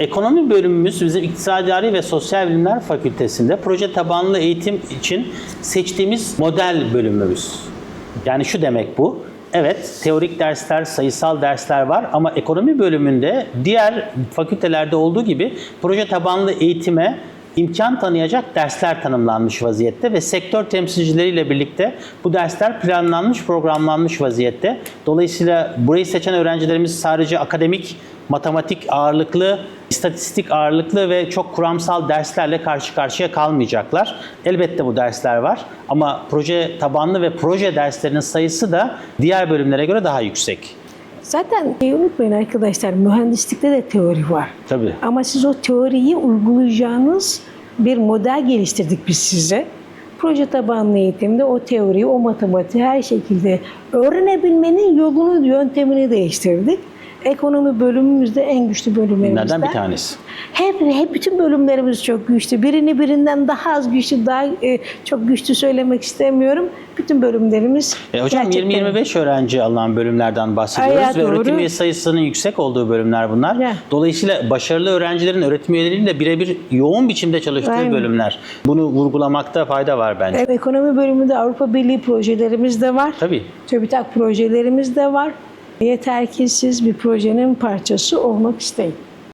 Ekonomi bölümümüz bizim İktisadi ve Sosyal Bilimler Fakültesinde proje tabanlı eğitim için seçtiğimiz model bölümümüz. Yani şu demek bu. Evet, teorik dersler, sayısal dersler var ama ekonomi bölümünde diğer fakültelerde olduğu gibi proje tabanlı eğitime imkan tanıyacak dersler tanımlanmış vaziyette ve sektör temsilcileriyle birlikte bu dersler planlanmış, programlanmış vaziyette. Dolayısıyla burayı seçen öğrencilerimiz sadece akademik, matematik ağırlıklı, istatistik ağırlıklı ve çok kuramsal derslerle karşı karşıya kalmayacaklar. Elbette bu dersler var ama proje tabanlı ve proje derslerinin sayısı da diğer bölümlere göre daha yüksek. Zaten şeyi unutmayın arkadaşlar, mühendislikte de teori var. Tabii. Ama siz o teoriyi uygulayacağınız bir model geliştirdik biz size. Proje tabanlı eğitimde o teoriyi, o matematiği her şekilde öğrenebilmenin yolunu, yöntemini değiştirdik. Ekonomi bölümümüzde en güçlü bölümlerimizden. Bunlardan bir tanesi. Hep, hep bütün bölümlerimiz çok güçlü. Birini birinden daha az güçlü, daha e, çok güçlü söylemek istemiyorum. Bütün bölümlerimiz E hocam gerçekten- 20-25 öğrenci alınan bölümlerden bahsediyoruz Ay, ya, ve doğru. öğretim üye sayısının yüksek olduğu bölümler bunlar. Ya. Dolayısıyla başarılı öğrencilerin öğretim üyeleriyle birebir yoğun biçimde çalıştığı Aynen. bölümler. Bunu vurgulamakta fayda var bence. Evet, ekonomi bölümünde Avrupa Birliği projelerimiz de var. Tabii. TÜBİTAK projelerimiz de var. Yeter ki siz bir projenin parçası olmak isteyin.